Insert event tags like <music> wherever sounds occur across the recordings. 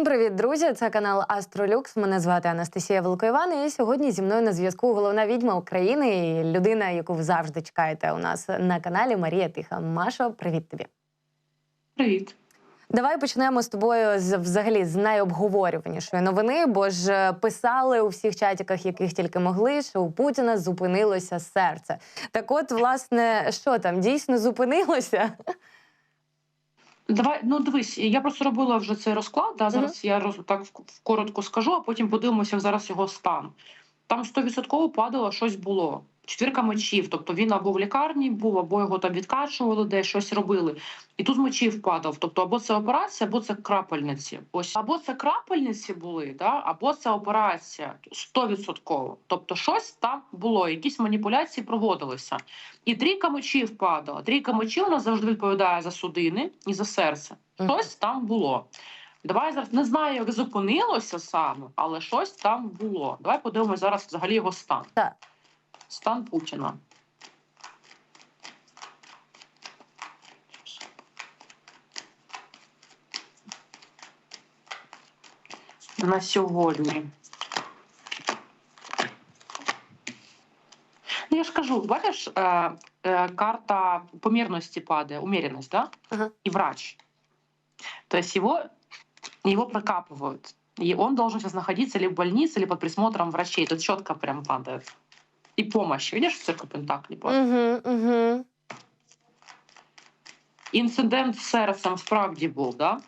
Всім привіт, друзі! Це канал Астролюкс. Мене звати Анастасія Великоїван. І сьогодні зі мною на зв'язку головна відьма України і людина, яку ви завжди чекаєте у нас на каналі Марія Тиха. Машо, привіт тобі. Привіт. Давай почнемо з тобою з взагалі з найобговорюванішої новини, бо ж е, писали у всіх чатіках, яких тільки могли, що у Путіна зупинилося серце. Так, от, власне, що там дійсно зупинилося? Давай, ну дивись, я просто робила вже цей розклад. Да, зараз я роз, так коротко скажу, а потім подивимося, зараз його стан. Там 100% падало, щось було. Четвірка мечів, тобто він або в лікарні був, або його там відкачували, де щось робили. І тут з мечів падав. Тобто, або це операція, або це крапельниці. Ось або це крапельниці були, да, або це операція 100%. Тобто, щось там було, якісь маніпуляції проводилися. І трійка мечів падала. Трійка мечів у нас завжди відповідає за судини і за серце. Щось там було. Давай зараз не знаю, як зупинилося саме, але щось там було. Давай подивимося зараз взагалі його стан. Так. Стан Путіна. На сьогодні. Ну, я ж кажу, бачиш, е, е, карта помірності падає, умеренность, да? Ага. И врач. То есть его, его прокапывают. И он должен сейчас находиться либо в больнице, либо под присмотром врачей. Тут четко прям падает. И помощь. Видишь, цирка Пентаклі? падає? Угу, угу. Інцидент з серцем справді був, да?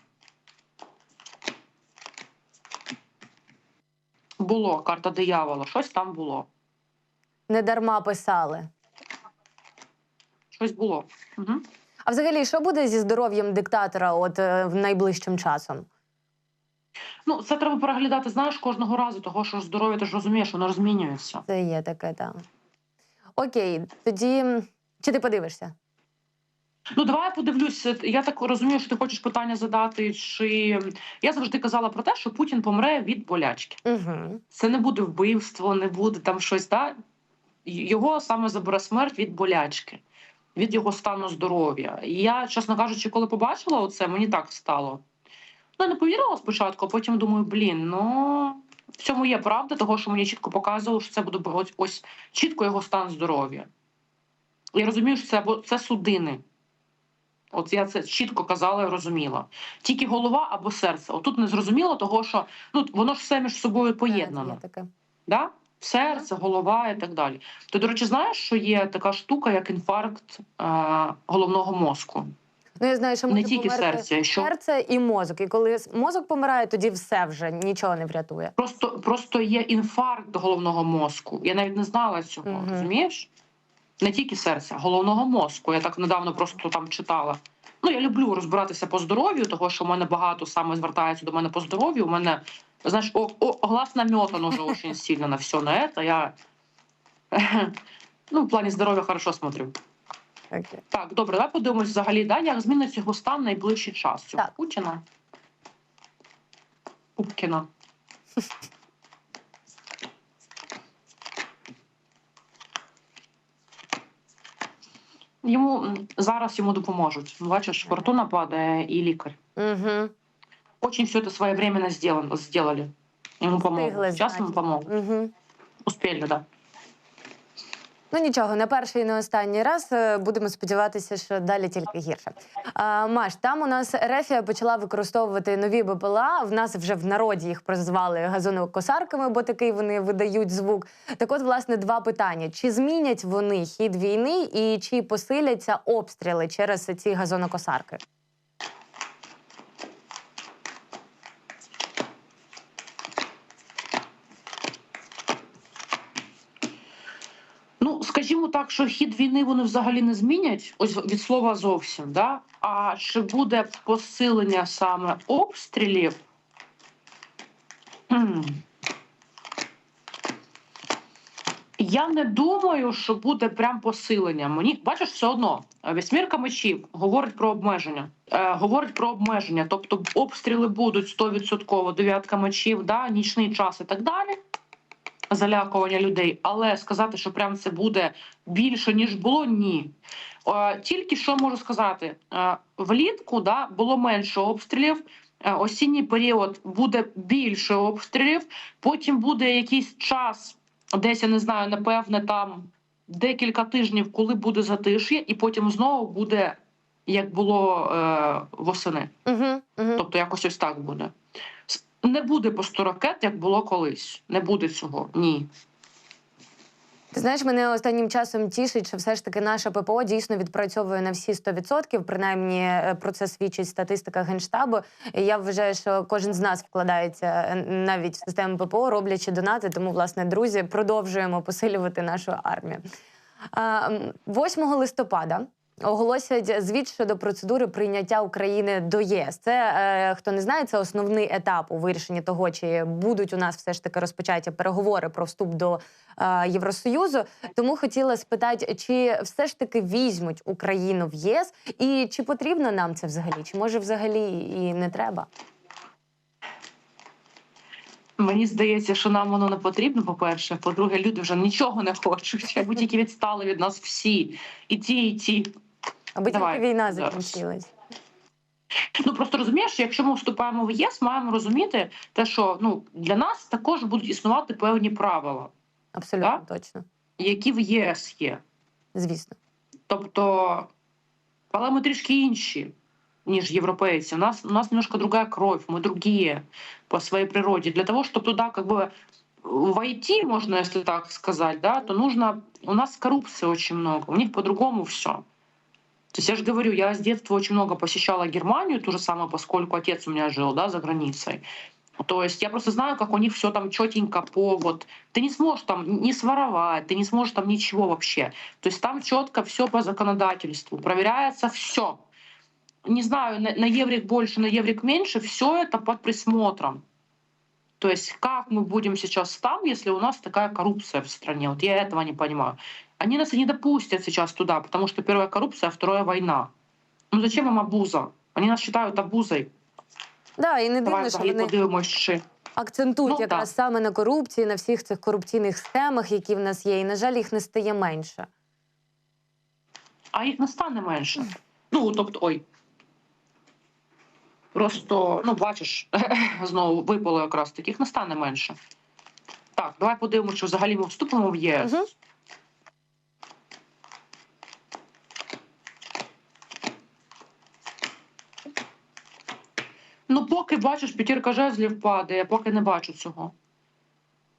Було карта диявола, щось там було. Не дарма писали. Щось було. Угу. А взагалі, що буде зі здоров'ям диктатора от е, в найближчим часом? Ну, це треба переглядати, знаєш, кожного разу, того, що здоров'я, ти ж розумієш, воно розмінюється. Це є таке, так. Окей, тоді чи ти подивишся? Ну, давай я подивлюся. Я так розумію, що ти хочеш питання задати. Чи я завжди казала про те, що Путін помре від болячки. Угу. Це не буде вбивство, не буде там щось. Да? Його саме забере смерть від болячки, від його стану здоров'я. І я, чесно кажучи, коли побачила оце, мені так стало. Я не повірила спочатку, а потім думаю, блін, ну в цьому є правда, того, що мені чітко показувало, що це буде ось, ось чітко його стан здоров'я. Я розумію, що це або це судини. От я це чітко казала і розуміла. Тільки голова або серце. Отут не зрозуміло, того що ну воно ж все між собою поєднано. Таке. Да? Серце, голова і так далі. Ти, до речі, знаєш, що є така штука, як інфаркт е- головного мозку. Ну, я знаю, що Не тільки померти серце, що серце і мозок. І коли мозок помирає, тоді все вже нічого не врятує. просто, просто є інфаркт головного мозку. Я навіть не знала цього, Мгм. розумієш? Не тільки серця, головного мозку. Я так недавно просто там читала. Ну, я люблю розбиратися по здоров'ю, того що в мене багато саме звертається до мене по здоров'ю. У мене, знаєш, о, о, глаз наметан уже очень сильно на все на это. Я <laughs> ну, в плані здоров'я хорошо смотрю. Так, добре, давай подивимось взагалі, да, як зміниться його стан найближчий час. Так. Путіна. Пупкіна. Йому зараз йому допоможуть. Бачиш, фортуна падає і лікар. Угу. Очень все это своевременно сделано, сделали. Ему помогут. Встигли, Сейчас ему помогут. Угу. Успели, да. Ну нічого, не перший і не останній раз. Е, Будемо сподіватися, що далі тільки гірше. А, Маш, там у нас Рефія почала використовувати нові БПЛА. В нас вже в народі їх прозвали газонокосарками, бо такий вони видають звук. Так, от, власне, два питання: чи змінять вони хід війни і чи посиляться обстріли через ці газонокосарки? Ну, скажімо так, що хід війни вони взагалі не змінять, ось від слова зовсім. Да? А чи буде посилення саме обстрілів? Я не думаю, що буде прям посилення. Мені бачиш, все одно вісьмірка мечів говорить про обмеження. Е, говорить про обмеження, тобто обстріли будуть 100%, дев'ятка мечів, да, нічний час і так далі. Залякування людей, але сказати, що прям це буде більше ніж було, ні. Е, Тільки що можу сказати, е, влітку да, було менше обстрілів, е, осінній період буде більше обстрілів, потім буде якийсь час, десь я не знаю, напевне, там декілька тижнів, коли буде затиш'я, і потім знову буде як було е, восени. Угу, угу. Тобто якось ось так буде. Не буде по 100 ракет, як було колись. Не буде цього. Ні. Ти знаєш, мене останнім часом тішить, що все ж таки наша ППО дійсно відпрацьовує на всі 100%. Принаймні е, про це свідчить статистика генштабу. І Я вважаю, що кожен з нас вкладається е, навіть в систему ППО, роблячи донати. Тому, власне, друзі, продовжуємо посилювати нашу армію. 8 листопада. Оголосять звіт щодо процедури прийняття України до ЄС. Це е, хто не знає, це основний етап у вирішенні того, чи будуть у нас все ж таки розпочаті переговори про вступ до е, Євросоюзу. Тому хотіла спитати, чи все ж таки візьмуть Україну в ЄС, і чи потрібно нам це взагалі? Чи може взагалі і не треба? Мені здається, що нам воно не потрібно. По-перше, по-друге, люди вже нічого не хочуть, аби тільки відстали від нас всі. І ті, і ті. Аби Давай, тільки війна зараз. закінчилась. Ну просто розумієш, якщо ми вступаємо в ЄС, маємо розуміти те, що ну для нас також будуть існувати певні правила, Абсолютно точно. які в ЄС є. Звісно. Тобто, але ми трішки інші, ніж європейці. У нас, у нас немножко другая кровь, мы другие по своей природе. Для того, чтобы туда как бы войти, можно, если так сказать, да, то нужно... У нас коррупции очень много, у них по-другому все. То есть я же говорю, я с детства очень много посещала Германию, ту же самую, поскольку отец у меня жил, да, за границей. То есть я просто знаю, как у них все там четенько по вот. Ты не сможешь там не своровать, ты не сможешь там ничего вообще. То есть там четко все по законодательству, проверяется все. Не знаю, на, на еврик больше, на еврик меньше, все это под присмотром. То есть как мы будем сейчас там, если у нас такая коррупция в стране? Вот я этого не понимаю. Они нас и не допустят сейчас туда, потому что первая коррупция, а вторая война. Ну зачем им обуза? Они нас считают обузой. Да, і не дивно, що вони подивимось, акцентують Ну, якраз так. саме на корупції, на всіх цих корупційних схемах, які в нас є. І, на жаль, їх не стає менше. а їх не стане менше. Ну, тобто, ой. Просто, ну, бачиш, <laughs> знову випало якраз таких не стане менше. Так, давай подивимося, чи взагалі ми вступимо в ЄС. Мгм. Ну, поки бачиш, п'ятірка жезлів падає, поки не бачу цього.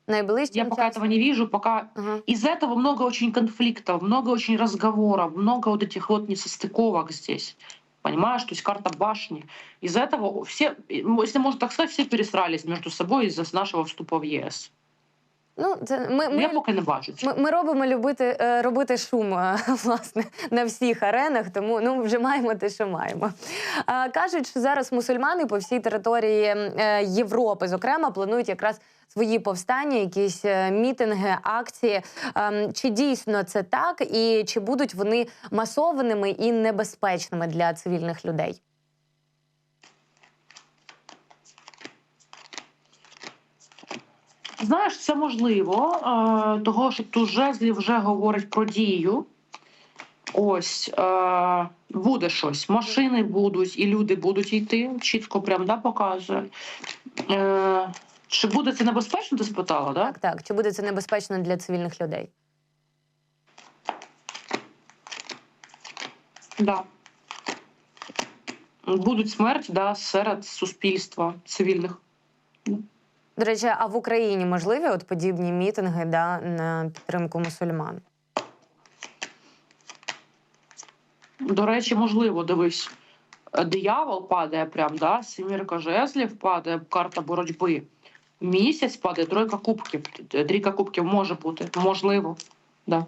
Найближчим Я пока часом. этого не вижу, пока Ага. из этого много очень конфликтов, много очень разговоров, много вот этих вот несостыковок здесь. Понимаешь, то есть карта башни. Из этого все, ну, если можно так сказать, все пересрались между собой из-за нашего вступа в ЄС. Ну, це ми, Ну, Я поки не бачу ми, ми робимо любити е, робити шум е, <laughs> власне на всіх аренах, тому ну вже маємо те, що маємо. А, кажуть, що зараз мусульмани по всій території е, Європи, зокрема, планують якраз свої повстання, якісь мітинги, акції. Ем, Чи дійсно це так, і чи будуть вони масованими і небезпечними для цивільних людей? Знаєш, це можливо, е, того, що тут жезлів вже говорить про дію. Ось е, буде щось. Машини будуть, і люди будуть йти. Чітко прям да, показує. Е, чи буде це небезпечно, ти спитала, да? Так, так. Чи буде це небезпечно для цивільних людей? Да. Будуть смерті да, серед суспільства цивільних. До речі, а в Україні можливі от подібні мітинги да, на підтримку мусульман? До речі, можливо, дивись, диявол падає прям, да, сімірка жезлів падає, карта боротьби. Місяць падає, тройка кубків. Трійка кубків може бути, можливо. Да.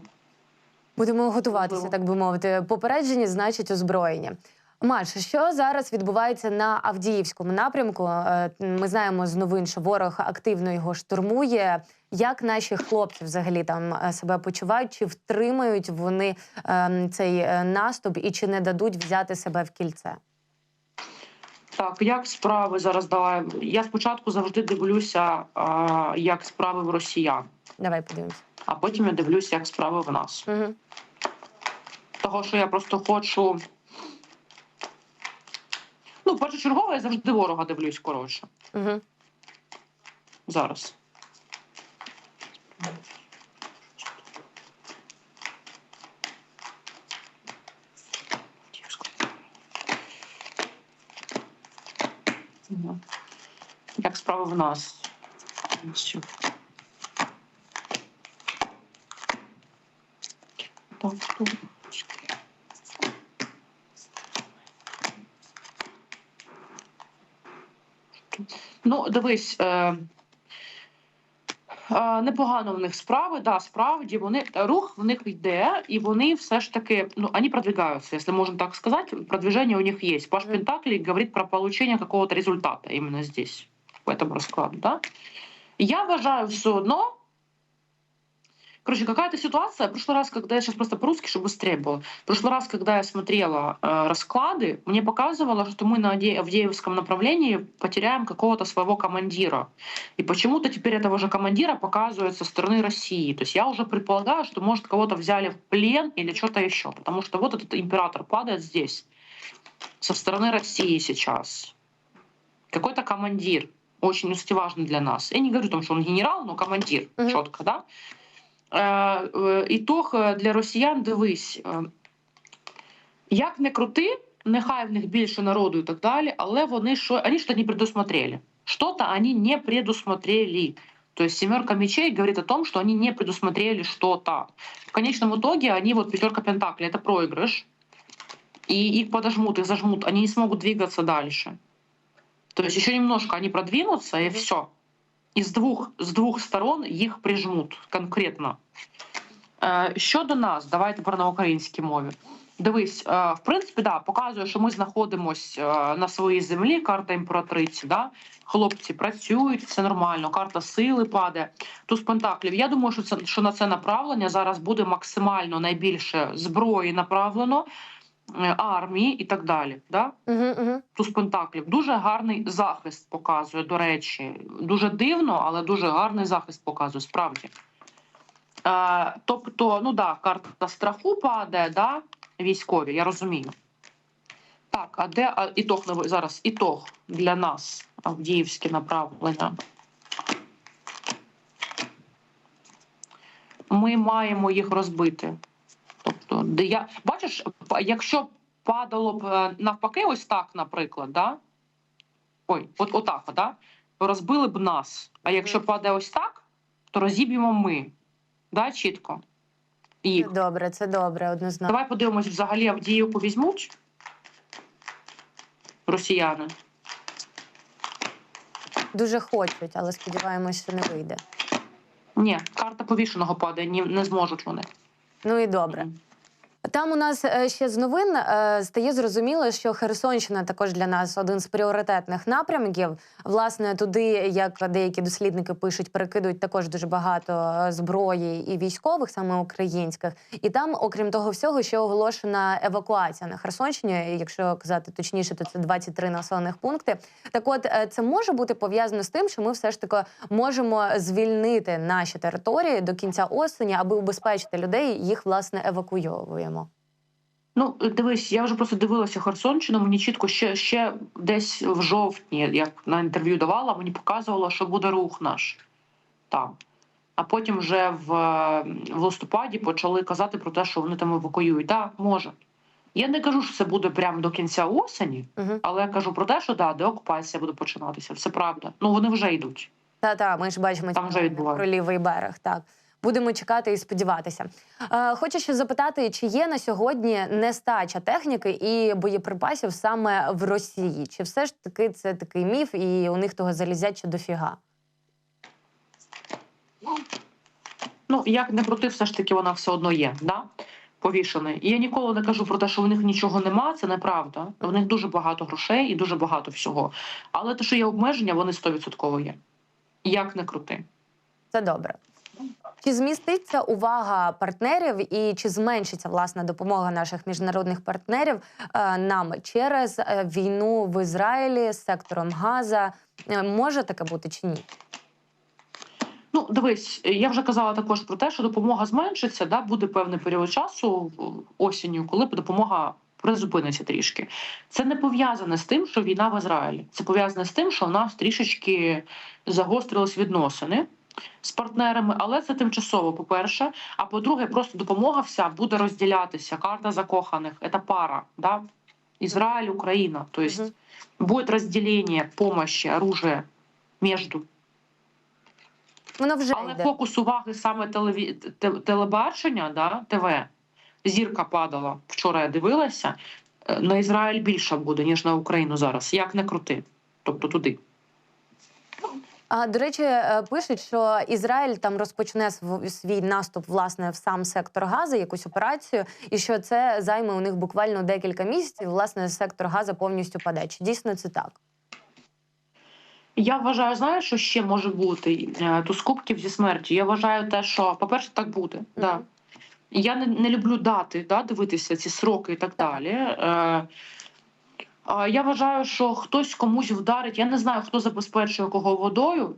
Будемо готуватися, так би мовити. Попередження значить озброєння. Маш, що зараз відбувається на Авдіївському напрямку? Е, Ми знаємо з новин, що ворог активно його штурмує. Як наші хлопці взагалі там е, себе почувають? Чи втримають вони ем, цей е, наступ і чи не дадуть взяти себе в кільце? Так, як справи зараз давай. Я спочатку завжди дивлюся, як справи в росіян, Давай подивимось. а потім я дивлюся, як справи в нас. Угу. Того, що я просто хочу. Ну, першочергово я завжди ворога дивлюсь, коротше. Угу. Зараз. Як справи в нас? Так, тут. Ну, дивись, е, е, непогано в них справи, да, справді вони рух в них йде, і вони все ж таки, ну, они продвигаються, якщо можна так сказати. Продвиження у них є. Паш Пентаклі говорить про получення какого-то результата іменно здесь, в этом розкладу. да. Я вважаю все одно, Короче, какая-то ситуация. В прошлый раз, когда я сейчас просто по-русски, чтобы быстрее было. В прошлый раз, когда я смотрела э, расклады, мне показывало, что мы на Авдеевском направлении потеряем какого-то своего командира. И почему-то теперь этого же командира показывают со стороны России. То есть я уже предполагаю, что, может, кого-то взяли в плен или что-то еще. Потому что вот этот император падает здесь, со стороны России сейчас. Какой-то командир, очень кстати, важный для нас. Я не говорю, там, что он генерал, но командир, Мгм. четко, да? Е, е, Ітог е, для росіян дивись, е, як не крути, нехай в них більше народу і так далі, але вони що вони що не предусмотрели. Что-то они не предусмотрели. То есть семерка мечей говорит о том, что они не предусмотрели что-то. В конечном итоге они вот пятерка пентаклей это проигрыш. И их подожмут, их зажмут, они не смогут двигаться дальше. То есть еще немножко они продвинутся, и Мгм. все. І з двох, з двох сторон їх прижмуть конкретно. Е, щодо нас, давайте про на українській мові. Дивись, е, в принципі, да, показує, що ми знаходимося е, на своїй землі, карта імператриці. Да? Хлопці працюють, все нормально, карта сили падає. Туз пентаклів. Я думаю, що це що на це направлення зараз буде максимально найбільше зброї направлено, армії і так далі. Да? Угу, угу. туз пентаклів. Дуже гарний захист показує, до речі. Дуже дивно, але дуже гарний захист показує, справді. Е, тобто, ну да, карта страху падає, да, військові, я розумію. Так, а де а, ітог зараз? Ітог для нас, Авдіївське направлення. Ми маємо їх розбити. Тобто, де я бачиш, якщо падало б е, навпаки, ось так, наприклад, да? Ой, от отак, да? то розбили б нас. А якщо падає ось так, то розіб'ємо ми. Да, чітко. Це добре, це добре, однозначно. Давай подивимось, взагалі Авдіївку візьмуть росіяни. Дуже хочуть, але сподіваємось, що не вийде. Ні, карта повішеного падає, ні, не зможуть вони. Ну і добре. Там у нас е, ще з новин е, стає зрозуміло, що Херсонщина також для нас один з пріоритетних напрямків. Власне, туди, як деякі дослідники пишуть, перекидують також дуже багато е, зброї і військових, саме українських. І там, окрім того всього, ще оголошена евакуація на Херсонщині. Якщо казати точніше, то це 23 населених пункти. Так, от це може бути пов'язано з тим, що ми все ж таки можемо звільнити наші території до кінця осені, аби убезпечити людей. Їх власне евакуйовуємо. Ну, дивись, я вже просто дивилася Херсонщину. Мені чітко ще, ще десь в жовтні, як на інтерв'ю давала, мені показувало, що буде рух наш там. А потім вже в, в листопаді почали казати про те, що вони там евакуюють. Так, да, може. Я не кажу, що це буде прямо до кінця осені, Угу. але я кажу про те, що да, деокупація буде починатися. Все правда. Ну вони вже йдуть. Та та ми ж бачимо Там вже відбувається. про лівий берег. Так будемо чекати і сподіватися. Е, хочу ще запитати, чи є на сьогодні нестача техніки і боєприпасів саме в Росії? Чи все ж таки це такий міф, і у них того залізяча дофіга? Ну, як не крути, все ж таки вона все одно є, да? повішений. І я ніколи не кажу про те, що в них нічого нема, це неправда. В них дуже багато грошей і дуже багато всього. Але те, що є обмеження, вони 100% є. Як не крути. Це добре. Чи зміститься увага партнерів і чи зменшиться власна допомога наших міжнародних партнерів е, нам через е, війну в Ізраїлі з сектором Газа? Е, може таке бути чи ні? Ну, дивись, я вже казала також про те, що допомога зменшиться, да, буде певний період часу осінню, коли допомога призупиниться трішки. Це не пов'язане з тим, що війна в Ізраїлі. Це пов'язане з тим, що у нас трішечки загострились відносини з партнерами, але це тимчасово, по-перше. А по-друге, просто допомога вся буде розділятися. Карта закоханих це пара. Да? Израиль, Украина. То есть Мгм. будет разделение оружия между. Воно вже Але йде. фокус уваги саме телеві... телебачення, да, ТВ. Зірка падала. Вчора я дивилася. е, На Ізраїль більше буде, ніж на Україну зараз. Як не крути. Тобто туди. А до речі, е, пишуть, що Ізраїль там розпочне свій наступ власне в сам сектор Гази, якусь операцію, і що це займе у них буквально декілька місяців. Власне, сектор Газа повністю паде. Чи дійсно це так? Я вважаю, знаєш, що ще може бути Е, то з кубків зі смерті. Я вважаю те, що, по-перше, так буде. Да. Я не, не люблю дати, да, дивитися ці сроки і так далі. Е, я вважаю, що хтось комусь вдарить. Я не знаю, хто забезпечує кого водою.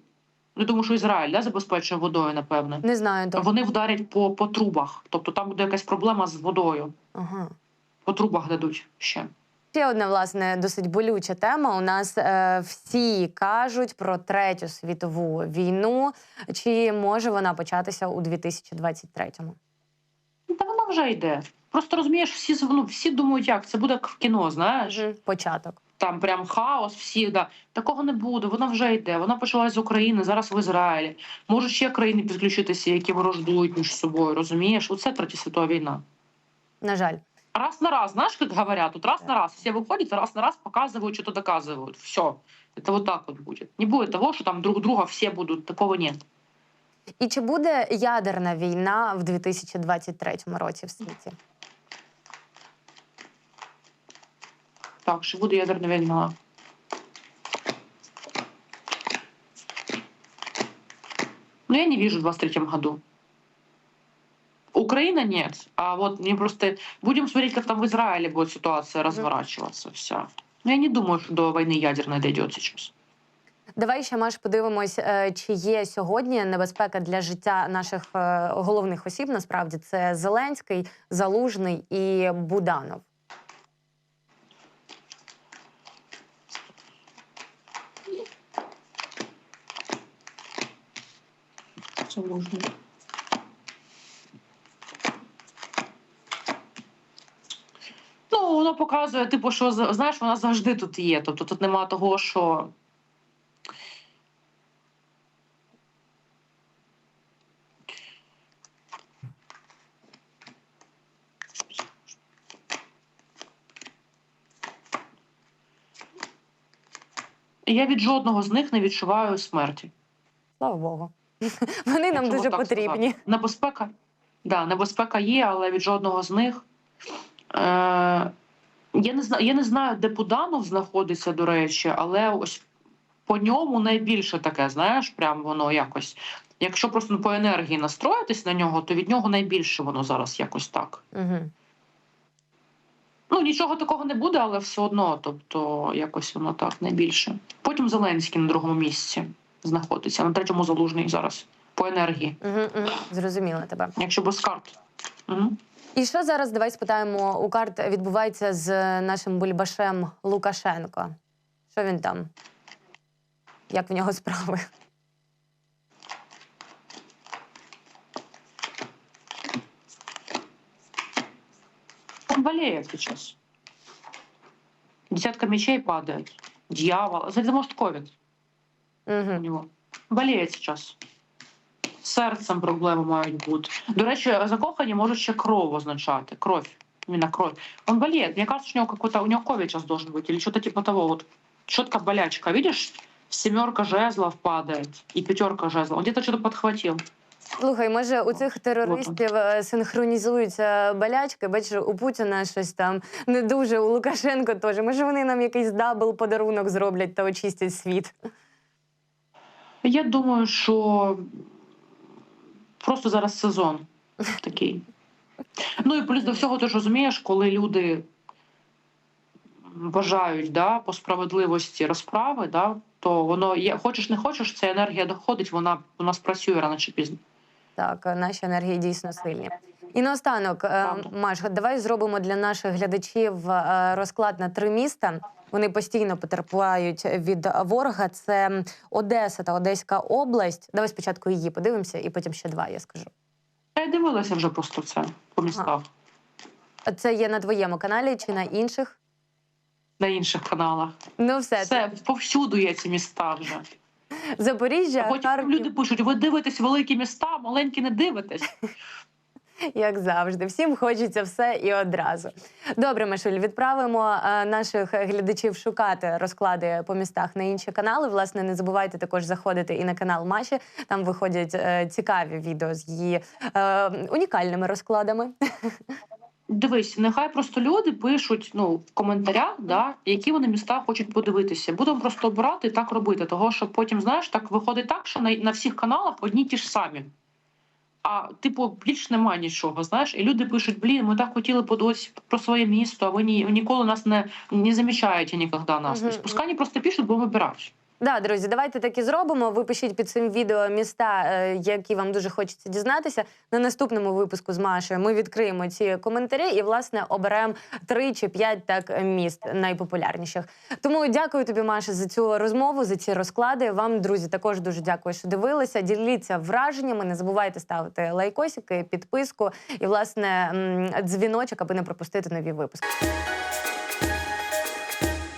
Я думаю, що Ізраїль да, забезпечує водою, напевне. Не знаю. То... Вони вдарять по, по трубах. Тобто там буде якась проблема з водою. Ага. По трубах дадуть ще. Ще одна власне досить болюча тема. У нас е, всі кажуть про третю світову війну. Чи може вона початися у 2023-му? Та вона вже йде. Просто розумієш, всі з- ну, всі думають, як це буде як в кіно, знаєш. Мгм. Початок. там прям хаос, всі да. такого не буде. Вона вже йде. Вона почалась з України, зараз в Ізраїлі. Можуть ще країни підключитися, які ворождують між собою. Розумієш? Оце третя світова війна. На жаль. Раз на раз, знаешь, как говорят, тут раз на раз все выходят, раз на раз показывают, что-то доказывают. Все. Это вот так вот будет. Не будет того, что там друг друга все будут. Такого нет. І чи буде ядерна війна в 2023 році в світі? Так, что буде ядерна війна. Но я не вижу в 23 году. Украина нет. А вот мне просто... Будем смотреть, как там в Израиле будет ситуация разворачиваться вся. Но я не думаю, что до войны ядерной дойдет сейчас. Давай ще Маш подивимось, е, чи є сьогодні небезпека для життя наших е, головних осіб. Насправді це Зеленський, Залужний і Буданов. Сложно. Ну, воно показує, типу, що знаєш, вона завжди тут є. Тобто тут нема того, що. Я від жодного з них не відчуваю смерті. Слава Богу. <laughs> Вони нам дуже потрібні. Небезпека, да, небезпека є, але від жодного з них. Е, я, не знаю, я не знаю, де Буданов знаходиться, до речі, але ось по ньому найбільше таке, знаєш, прям воно якось. Якщо просто по енергії настроїтись на нього, то від нього найбільше воно зараз якось так. Угу. Ну, нічого такого не буде, але все одно, тобто якось воно так найбільше. Потім Зеленський на другому місці знаходиться, на третьому залужний зараз по енергії, Угу, угу. Зрозуміла тебе. якщо без карт. Угу. І що зараз давай спитаємо у карт відбувається з нашим бульбашем Лукашенко? Що він там? Як в нього справи? Он болеет сейчас. Десятка мечей падает. Дьявол. Это может ковид у Угу. нього. Болеє зараз. Серцем проблеми мають бути. До речі, закохані можуть ще кров означати. Кров. Именно кровь. Он болеет. Мне кажется, у него какой-то, у него ковид сейчас должен быть. Или что-то типа того. Вот четко болячка. Видишь? Семерка жезлов падает. И пятерка жезлов. Он где-то что-то подхватил. Слухай, може, у цих терористів е, синхронізуються болячки. Бачиш, у Путіна щось там не дуже, у Лукашенко теж. Може, вони нам якийсь дабл подарунок зроблять та очистять світ. Я думаю, що просто зараз сезон такий. Ну і плюс до всього ти ж розумієш, коли люди бажають да, по справедливості розправи, да, то воно є, хочеш не хочеш, ця енергія доходить, вона у нас працює рано чи пізно. Так, наші енергії дійсно сильні. І наостанок, е, Маш, давай зробимо для наших глядачів е, розклад на три міста. Вони постійно потерпають від ворога. Це Одеса та Одеська область. Давай спочатку її подивимося, і потім ще два. Я скажу. Я дивилася вже просто це по містах Це є на твоєму каналі чи на інших? на інших каналах. Ну, все, Все повсюду є ці міста вже. Запоріжжя, А потім Харків, люди пишуть: ви дивитесь великі міста, маленькі не дивитесь. Як завжди. Всім хочеться все і одразу. Добре, Машуль, відправимо е, наших глядачів шукати розклади по містах на інші канали. Власне, не забувайте також заходити і на канал Маші. Там виходять е, цікаві відео з її е, унікальними розкладами. Дивись, нехай просто люди пишуть ну в коментарях, да, які вони міста хочуть подивитися. Будемо просто обирати і так робити. Того що потім, знаєш, так виходить так, що на, на всіх каналах одні ті ж самі. А типу, більш немає нічого. Знаєш, і люди пишуть: блін, ми так хотіли подось про своє місто, а ви ні, ніколи нас не, не замічаєте ніколи нас. Uh -huh. пускай вони просто пишуть, бо вибирають. Да, друзі, давайте так і зробимо. Ви пишіть під цим відео міста, е, які вам дуже хочеться дізнатися. На наступному випуску з Машею ми відкриємо ці коментарі і, власне, оберемо три чи п'ять так міст найпопулярніших. Тому дякую тобі, Маша, за цю розмову, за ці розклади. Вам, друзі, також дуже дякую, що дивилися. Діліться враженнями. Не забувайте ставити лайкосики, підписку і, власне, дзвіночок, аби не пропустити нові випуски.